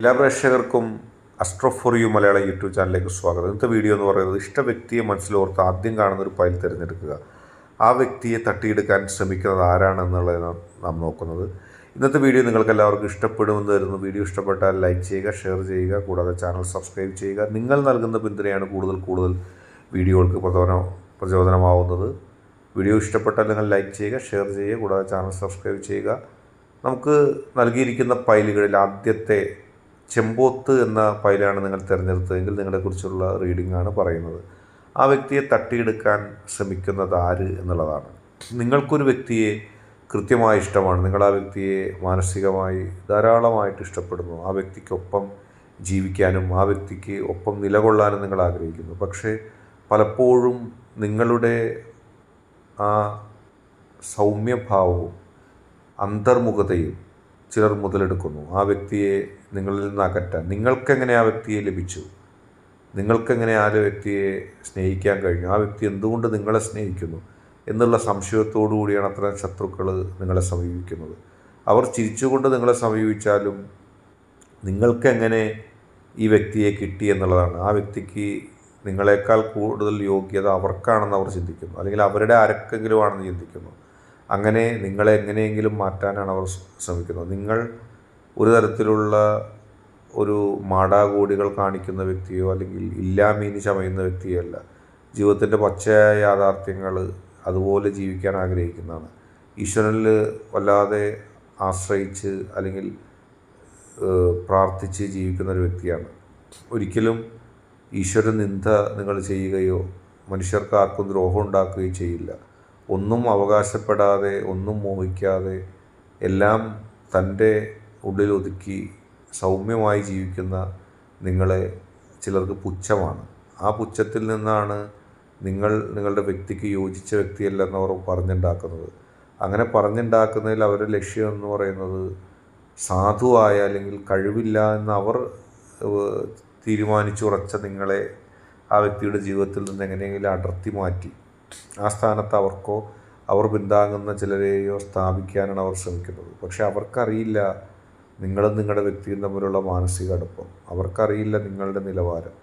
എല്ലാ പ്രേക്ഷകർക്കും Astro for you Malayalam YouTube ചാനലിലേക്ക് സ്വാഗതം. ഇന്നത്തെ വീഡിയോ എന്ന് പറയുന്നത് ഇഷ്ട വ്യക്തിയെ മനസ്സിലോർത്ത് ആദ്യം കാണുന്ന ഒരു ഫയൽ തിരഞ്ഞെടുക്കുക. ആ വ്യക്തിയെ തട്ടിയെടുക്കാൻ ശ്രമിക്കുന്നത് ആരാണെന്നുള്ളതാണ് നാം നോക്കുന്നത്. ഇന്നത്തെ വീഡിയോ നിങ്ങൾക്ക് എല്ലാവർക്കും ഇഷ്ടപ്പെടുമെന്ന് തരുന്നു വീഡിയോ ഇഷ്ടപ്പെട്ടാൽ ലൈക്ക് ചെയ്യുക ഷെയർ ചെയ്യുക കൂടാതെ ചാനൽ സബ്സ്ക്രൈബ് ചെയ്യുക. നിങ്ങൾ നൽകുന്ന പിന്തുണയാണ് കൂടുതൽ കൂടുതൽ വീഡിയോകൾക്ക് പ്രചോദനം പ്രചോദനമാവുന്നത്. വീഡിയോ ഇഷ്ടപ്പെട്ടാൽ നിങ്ങൾ ലൈക്ക് ചെയ്യുക ഷെയർ ചെയ്യുക കൂടാതെ ചാനൽ സബ്സ്ക്രൈബ് ചെയ്യുക. നമുക്ക് നൽകിയിരിക്കുന്ന ഫയലുകളിൽ ആദ്യത്തെ ചെമ്പോത്ത് എന്ന ഫയലാണ് നിങ്ങൾ തിരഞ്ഞെടുത്തതെങ്കിൽ നിങ്ങളെക്കുറിച്ചുള്ള റീഡിംഗ് ആണ് പറയുന്നത്. ആ വ്യക്തിയെ തട്ടിയെടുക്കാൻ ശ്രമിക്കുന്നത് ആര് എന്നുള്ളതാണ്. നിങ്ങൾക്കൊരു വ്യക്തിയെ കൃത്യമായി ഇഷ്ടമാണ്. നിങ്ങൾ ആ വ്യക്തിയെ മാനസികമായി ധാരാളമായിട്ട് ഇഷ്ടപ്പെടുന്നു. ആ വ്യക്തിക്കൊപ്പം ജീവിക്കാനും ആ വ്യക്തിക്ക് ഒപ്പം നിലകൊള്ളാനും നിങ്ങൾ ആഗ്രഹിക്കുന്നു. പക്ഷേ പലപ്പോഴും നിങ്ങളുടെ ആ സൗമ്യഭാവവും അന്തർമുഖതയും ചിലർ മുതലെടുക്കുന്നു. ആ വ്യക്തിയെ നിങ്ങളിൽ നിന്ന് അകറ്റാൻ. നിങ്ങൾക്കെങ്ങനെ ആ വ്യക്തിയെ ലഭിച്ചു? നിങ്ങൾക്കെങ്ങനെ ആ വ്യക്തിയെ സ്നേഹിക്കാൻ കഴിഞ്ഞു? ആ വ്യക്തി എന്തുകൊണ്ട് നിങ്ങളെ സ്നേഹിക്കുന്നു? എന്നുള്ള സംശയത്തോടു കൂടിയാണ് അത്തരം ശത്രുക്കൾ നിങ്ങളെ സമീപിക്കുന്നത്. അവർ ചിരിച്ചുകൊണ്ട് നിങ്ങളെ സമീപിച്ചാലും നിങ്ങൾക്കെങ്ങനെ ഈ വ്യക്തിയെ കിട്ടി എന്നുള്ളതാണ്. ആ വ്യക്തിക്ക് നിങ്ങളെക്കാൾ കൂടുതൽ യോഗ്യത അവർക്കാണെന്ന് അവർ ചിന്തിക്കുന്നു. അല്ലെങ്കിൽ അവരുടെ ആരൊക്കെങ്കിലും ആണെന്ന് ചിന്തിക്കുന്നു. അങ്ങനെ നിങ്ങളെ എങ്ങനെയെങ്കിലും മാറ്റാനാണ് അവർ ശ്രമിക്കുന്നത്. നിങ്ങൾ ഒരു തരത്തിലുള്ള ഒരു മാടാകൂടികൾ കാണിക്കുന്ന വ്യക്തിയോ അല്ലെങ്കിൽ ഇല്ലാമീനി ചമയുന്ന വ്യക്തിയോ അല്ല. ജീവിതത്തിന്റെ പച്ചയായ യാഥാർത്ഥ്യങ്ങൾ അതുപോലെ ജീവിക്കാൻ ആഗ്രഹിക്കുന്നതാണ്. ഈശ്വരനിൽ വല്ലാതെ ആശ്രയിച്ച് അല്ലെങ്കിൽ പ്രാർത്ഥിച്ച് ജീവിക്കുന്ന ഒരു വ്യക്തിയാണ്. ഒരിക്കലും ഈശ്വര നിന്ദ നിങ്ങൾ ചെയ്യുകയോ മനുഷ്യർക്ക് ആർക്കും ദ്രോഹം ഉണ്ടാക്കുകയോ ചെയ്യില്ല. ഒന്നും അവകാശപ്പെടാതെ ഒന്നും മോഹിക്കാതെ എല്ലാം തന്റെ ഉള്ളിൽ ഒതുക്കി സൗമ്യമായി ജീവിക്കുന്ന നിങ്ങളെ ചിലർക്ക് പുച്ഛമാണ്. ആ പുച്ഛത്തിൽ നിന്നാണ് നിങ്ങൾ നിങ്ങളുടെ വ്യക്തിക്ക് യോജിച്ച വ്യക്തിയല്ലെന്ന് അവർ പറഞ്ഞുണ്ടാക്കുന്നത്. അങ്ങനെ പറഞ്ഞുണ്ടാക്കുന്നതിൽ അവരുടെ ലക്ഷ്യം എന്ന് പറയുന്നത് സാധുവായ അല്ലെങ്കിൽ കഴിവില്ല എന്ന് അവർ തീരുമാനിച്ചുറച്ച നിങ്ങളെ ആ വ്യക്തിയുടെ ജീവിതത്തിൽ നിന്ന് എങ്ങനെയെങ്കിലും അടർത്തി മാറ്റി. ആ സ്ഥാനത്ത് അവർക്കോ അവർ പിന്താങ്ങുന്ന ചിലരെയോ സ്ഥാപിക്കാനാണ് അവർ ശ്രമിക്കുന്നത്. പക്ഷേ അവർക്കറിയില്ല നിങ്ങളും നിങ്ങളുടെ വ്യക്തിയും തമ്മിലുള്ള മാനസിക അടുപ്പം. അവർക്കറിയില്ല നിങ്ങളുടെ നിലവാരം.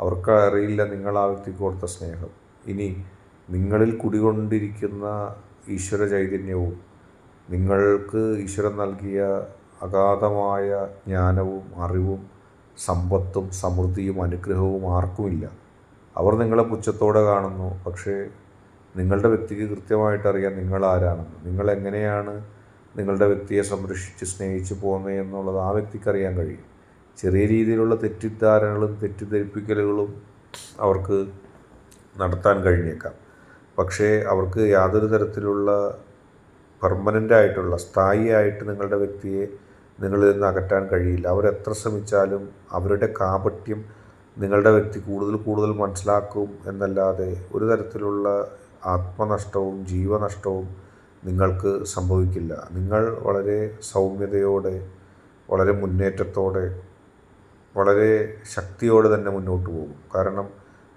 അവർക്കറിയില്ല നിങ്ങൾ ആ വ്യക്തിക്ക് കൊടുത്ത സ്നേഹം. ഇനി നിങ്ങളിൽ കുടികൊണ്ടിരിക്കുന്ന ഈശ്വര ചൈതന്യവും നിങ്ങൾക്ക് ഈശ്വരൻ നൽകിയ അഗാധമായ ജ്ഞാനവും അറിവും സമ്പത്തും സമൃദ്ധിയും അനുഗ്രഹവും ആർക്കുമില്ല. അവർ നിങ്ങളെ പുച്ഛത്തോടെ കാണുന്നു. പക്ഷേ നിങ്ങളുടെ വ്യക്തിക്ക് കൃത്യമായിട്ട് അറിയാം നിങ്ങൾ ആരാണെന്ന് നിങ്ങൾ എങ്ങനെയാണ് നിങ്ങളുടെ വ്യക്തിയെ സംരക്ഷിച്ച് സ്നേഹിച്ച് പോകുന്നത് എന്നുള്ളത് ആ വ്യക്തിക്ക് അറിയാൻ കഴിയും. ചെറിയ രീതിയിലുള്ള തെറ്റിദ്ധാരണകളും തെറ്റിദ്ധരിപ്പിക്കലുകളും അവർക്ക് നടത്താൻ കഴിഞ്ഞേക്കാം. പക്ഷേ അവർക്ക് യാതൊരു തരത്തിലുള്ള പെർമനന്റ് ആയിട്ടുള്ള സ്ഥായിയായിട്ട് നിങ്ങളുടെ വ്യക്തിയെ നിങ്ങളിൽ നിന്ന് അകറ്റാൻ കഴിയില്ല. അവരെത്ര ശ്രമിച്ചാലും അവരുടെ കാപട്യം നിങ്ങളുടെ വ്യക്തി കൂടുതൽ കൂടുതൽ മനസ്സിലാക്കും എന്നല്ലാതെ ഒരു തരത്തിലുള്ള ആത്മനഷ്ടവും ജീവനഷ്ടവും നിങ്ങൾക്ക് സംഭവിക്കില്ല. നിങ്ങൾ വളരെ സൗമ്യതയോടെ വളരെ മുന്നേറ്റത്തോടെ വളരെ ശക്തിയോടെ തന്നെ മുന്നോട്ട് പോകും. കാരണം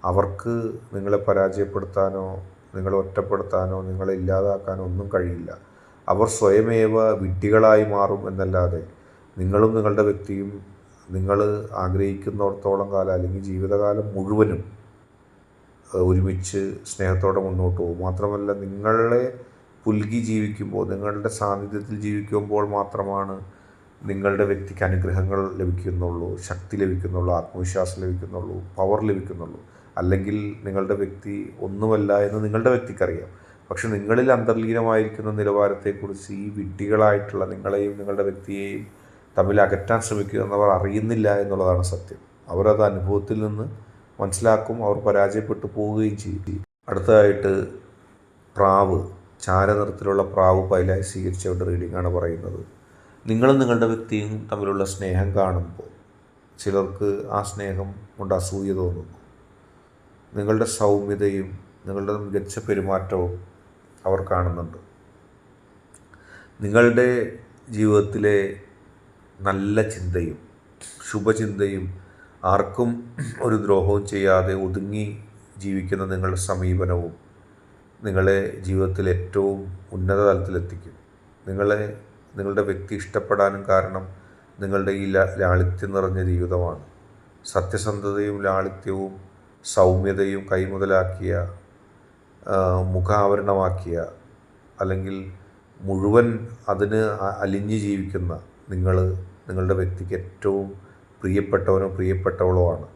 അവർക്ക് നിങ്ങളെ പരാജയപ്പെടുത്താനോ നിങ്ങളെ ഒറ്റപ്പെടുത്താനോ നിങ്ങളെ ഇല്ലാതാക്കാനോ ഒന്നും കഴിയില്ല. അവർ സ്വയമേവ വിഡ്ഢികളായി മാറും എന്നല്ലാതെ നിങ്ങളും നിങ്ങളുടെ വ്യക്തിയും നിങ്ങൾ ആഗ്രഹിക്കുന്നിടത്തോളം കാലം അല്ലെങ്കിൽ ജീവിതകാലം മുഴുവനും ഒരുമിച്ച് സ്നേഹത്തോടെ മുന്നോട്ട് പോകും. മാത്രമല്ല നിങ്ങളെ പുൽകി ജീവിക്കുമ്പോൾ നിങ്ങളുടെ സാന്നിധ്യത്തിൽ ജീവിക്കുമ്പോൾ മാത്രമാണ് നിങ്ങളുടെ വ്യക്തിക്ക് അനുഗ്രഹങ്ങൾ ലഭിക്കുന്നുള്ളൂ ശക്തി ലഭിക്കുന്നുള്ളൂ ആത്മവിശ്വാസം ലഭിക്കുന്നുള്ളൂ പവർ ലഭിക്കുന്നുള്ളൂ. അല്ലെങ്കിൽ നിങ്ങളുടെ വ്യക്തി ഒന്നുമല്ല എന്ന് നിങ്ങളുടെ വ്യക്തിക്കറിയാം. പക്ഷെ നിങ്ങളിൽ അന്തർലീനമായിരിക്കുന്ന നിലവാരത്തെക്കുറിച്ച് ഈ വിഡ്ഢികളായിട്ടുള്ള നിങ്ങളെയും നിങ്ങളുടെ വ്യക്തിയെയും തമ്മിൽ അകറ്റാൻ ശ്രമിക്കുക എന്നവർ അറിയുന്നില്ല എന്നുള്ളതാണ് സത്യം. അവരത് അനുഭവത്തിൽ നിന്ന് മനസ്സിലാക്കും അവർ പരാജയപ്പെട്ടു പോവുകയും ചെയ്യും അടുത്തതായിട്ട് പ്രാവ് ചാരനിറത്തിലുള്ള പ്രാവ് പൈലായി സ്വീകരിച്ചവരുടെ റീഡിംഗാണ് പറയുന്നത്. നിങ്ങളും നിങ്ങളുടെ വ്യക്തിയും തമ്മിലുള്ള സ്നേഹം കാണുമ്പോൾ ചിലർക്ക് ആ സ്നേഹം കൊണ്ട് അസൂയ തോന്നുന്നു നിങ്ങളുടെ സൗമ്യതയും നിങ്ങളുടെ മികച്ച പെരുമാറ്റവും അവർ കാണുന്നുണ്ട്. നിങ്ങളുടെ ജീവിതത്തിലെ നല്ല ചിന്തയും ശുഭചിന്തയും ആർക്കും ഒരു ദ്രോഹവും ചെയ്യാതെ ഒതുങ്ങി ജീവിക്കുന്ന നിങ്ങളുടെ സമീപനവും നിങ്ങളെ ജീവിതത്തിൽ ഏറ്റവും ഉന്നത തലത്തിലെത്തിക്കും. നിങ്ങളെ നിങ്ങളുടെ വ്യക്തി ഇഷ്ടപ്പെടാനും കാരണം നിങ്ങളുടെ ഈ ലാളിത്യം നിറഞ്ഞ ജീവിതമാണ്. സത്യസന്ധതയും ലാളിത്യവും സൗമ്യതയും കൈമുതലാക്കിയ മുഖാവരണമാക്കിയ അല്ലെങ്കിൽ മുഴുവൻ അതിന് അലിഞ്ഞ് ജീവിക്കുന്ന നിങ്ങൾ നിങ്ങളുടെ വ്യക്തിക്ക് ഏറ്റവും പ്രിയപ്പെട്ടവനോ പ്രിയപ്പെട്ടവളോ ആണ്.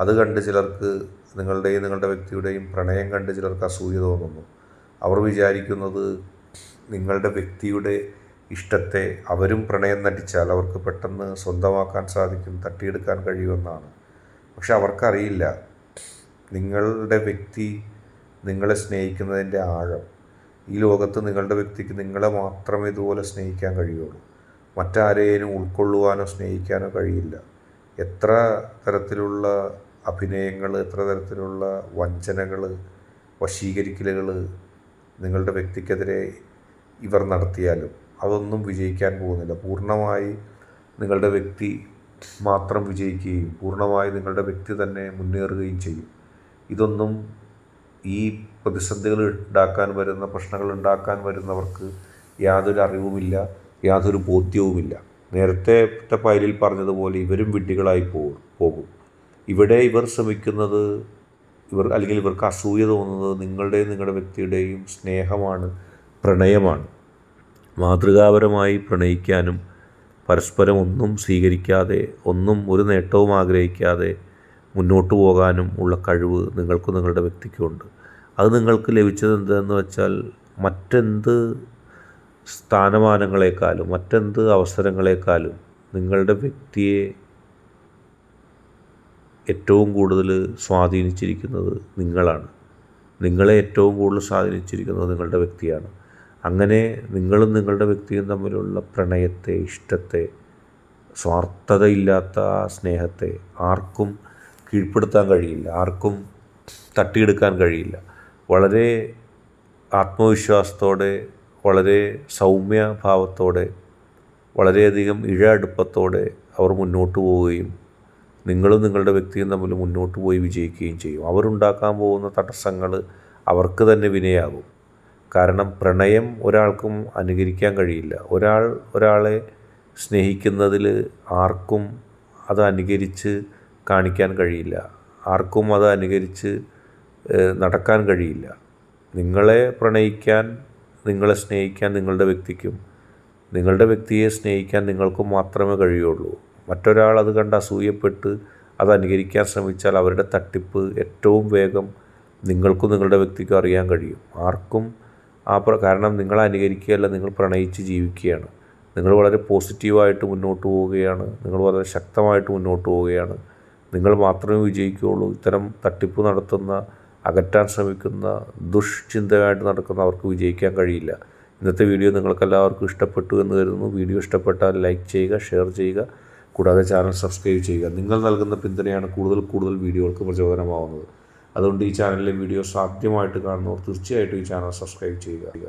അത് കണ്ട് ചിലർക്ക് നിങ്ങളുടെയും നിങ്ങളുടെ വ്യക്തിയുടെയും പ്രണയം കണ്ട് ചിലർക്ക് അസൂയ തോന്നുന്നു. അവർ വിചാരിക്കുന്നത് നിങ്ങളുടെ വ്യക്തിയുടെ ഇഷ്ടത്തെ അവരും പ്രണയം നടിച്ചാൽ അവർക്ക് പെട്ടെന്ന് സ്വന്തമാക്കാൻ സാധിക്കും തട്ടിയെടുക്കാൻ കഴിയുമെന്നാണ്. പക്ഷെ അവർക്കറിയില്ല. നിങ്ങളുടെ വ്യക്തി നിങ്ങളെ സ്നേഹിക്കുന്നതിന്റെ ആഴം. ഈ ലോകത്ത് നിങ്ങളുടെ വ്യക്തിക്ക് നിങ്ങളെ മാത്രമേ ഇതുപോലെ സ്നേഹിക്കാൻ കഴിയുള്ളൂ. മറ്റാരെയും ഉൾക്കൊള്ളുവാനോ സ്നേഹിക്കാനോ കഴിയില്ല. എത്ര തരത്തിലുള്ള അഭിനയങ്ങൾ എത്ര തരത്തിലുള്ള വഞ്ചനകൾ വശീകരിക്കലുകൾ നിങ്ങളുടെ വ്യക്തിക്കെതിരെ ഇവർ നടത്തിയാലും അതൊന്നും വിജയിക്കാൻ പോകുന്നില്ല. പൂർണമായി നിങ്ങളുടെ വ്യക്തി മാത്രം വിജയിക്കുകയും പൂർണമായി നിങ്ങളുടെ വ്യക്തി തന്നെ മുന്നേറുകയും ചെയ്യും. ഇതൊന്നും ഈ പ്രതിസന്ധികൾ ഉണ്ടാക്കാൻ വരുന്ന പ്രശ്നങ്ങൾ ഉണ്ടാക്കാൻ വരുന്നവർക്ക് യാതൊരു അറിവുമില്ല യാതൊരു ബോധ്യവുമില്ല. നേരത്തെ ഫയലിൽ പറഞ്ഞതുപോലെ ഇവരും വിഡ്ഢികളായി പോകും പോകും. ഇവിടെ ഇവർ ശ്രമിക്കുന്നത് ഇവർ അല്ലെങ്കിൽ ഇവർക്ക് അസൂയ തോന്നുന്നത് നിങ്ങളുടെയും നിങ്ങളുടെ വ്യക്തിയുടെയും സ്നേഹമാണ് പ്രണയമാണ്. മാതൃകാപരമായി പ്രണയിക്കാനും പരസ്പരം ഒന്നും സ്വീകരിക്കാതെ ഒന്നും ഒരു നേട്ടവും ആഗ്രഹിക്കാതെ മുന്നോട്ട് പോകാനും ഉള്ള കഴിവ് നിങ്ങൾക്കും നിങ്ങളുടെ വ്യക്തിക്കുമുണ്ട് അത് നിങ്ങൾക്ക് ലഭിച്ചത് എന്താണെന്ന് വെച്ചാൽ മറ്റെന്ത് സ്ഥാനമാനങ്ങളെക്കാളും മറ്റെന്ത് അവസരങ്ങളെക്കാളും നിങ്ങളുടെ വ്യക്തിയെ ഏറ്റവും കൂടുതൽ സ്വാധീനിച്ചിരിക്കുന്നത് നിങ്ങളാണ്. നിങ്ങളെ ഏറ്റവും കൂടുതൽ സ്വാധീനിച്ചിരിക്കുന്നത് നിങ്ങളുടെ വ്യക്തിയാണ്. അങ്ങനെ നിങ്ങളും നിങ്ങളുടെ വ്യക്തിയും തമ്മിലുള്ള പ്രണയത്തെ ഇഷ്ടത്തെ സ്വാർത്ഥതയില്ലാത്ത സ്നേഹത്തെ ആർക്കും കീഴ്പ്പെടുത്താൻ കഴിയില്ല. ആർക്കും തട്ടിയെടുക്കാൻ കഴിയില്ല. വളരെ ആത്മവിശ്വാസത്തോടെ വളരെ സൗമ്യഭാവത്തോടെ വളരെയധികം ഇഴ അടുപ്പത്തോടെ അവർ മുന്നോട്ട് പോവുകയും നിങ്ങളും നിങ്ങളുടെ വ്യക്തിയും തമ്മിൽ മുന്നോട്ട് പോയി വിജയിക്കുകയും ചെയ്യും. അവരുണ്ടാക്കാൻ പോകുന്ന തടസ്സങ്ങൾ അവർക്ക് തന്നെ വിനയാകും. കാരണം പ്രണയം ഒരാൾക്കും അനുകരിക്കാൻ കഴിയില്ല. ഒരാൾ ഒരാളെ സ്നേഹിക്കുന്നതിൽ ആർക്കും അത് അനുകരിച്ച് കാണിക്കാൻ കഴിയില്ല. ആർക്കും അത് അനുകരിച്ച് നടക്കാൻ കഴിയില്ല. നിങ്ങളെ പ്രണയിക്കാൻ നിങ്ങളെ സ്നേഹിക്കാൻ നിങ്ങളുടെ വ്യക്തിക്കും നിങ്ങളുടെ വ്യക്തിയെ സ്നേഹിക്കാൻ നിങ്ങൾക്കും മാത്രമേ കഴിയുള്ളൂ. മറ്റൊരാൾ അത് കണ്ട് അസൂയപ്പെട്ട് അത് അനുകരിക്കാൻ ശ്രമിച്ചാൽ അവരുടെ തട്ടിപ്പ് ഏറ്റവും വേഗം നിങ്ങൾക്കും നിങ്ങളുടെ വ്യക്തിക്കും അറിയാൻ കഴിയും. ആർക്കും ആ കാരണം നിങ്ങളെ അനുകരിക്കുകയല്ല നിങ്ങൾ പ്രണയിച്ച് ജീവിക്കുകയാണ്. നിങ്ങൾ വളരെ പോസിറ്റീവായിട്ട് മുന്നോട്ട് പോവുകയാണ്. നിങ്ങൾ വളരെ ശക്തമായിട്ട് മുന്നോട്ട് പോവുകയാണ്. നിങ്ങൾ മാത്രമേ വിജയിക്കുകയുള്ളൂ. ഇത്തരം തട്ടിപ്പ് നടത്തുന്ന അകറ്റാൻ ശ്രമിക്കുന്ന ദുഷ്ചിന്തയായിട്ട് നടക്കുന്ന അവർക്ക് വിജയിക്കാൻ കഴിയില്ല. ഇന്നത്തെ വീഡിയോ നിങ്ങൾക്കെല്ലാവർക്കും ഇഷ്ടപ്പെട്ടു എന്ന് കരുതുന്നു. വീഡിയോ ഇഷ്ടപ്പെട്ടാൽ ലൈക്ക് ചെയ്യുക ഷെയർ ചെയ്യുക. കൂടാതെ ചാനൽ സബ്സ്ക്രൈബ് ചെയ്യുക. നിങ്ങൾ നൽകുന്ന പിന്തുണയാണ് കൂടുതൽ കൂടുതൽ വീഡിയോകൾക്ക് പ്രചോദനമാവുന്നത്. അതുകൊണ്ട് ഈ ചാനലിലെ വീഡിയോസ് ആദ്യമായിട്ട് കാണുന്നവർ തീർച്ചയായിട്ടും ഈ ചാനൽ സബ്സ്ക്രൈബ് ചെയ്യുക.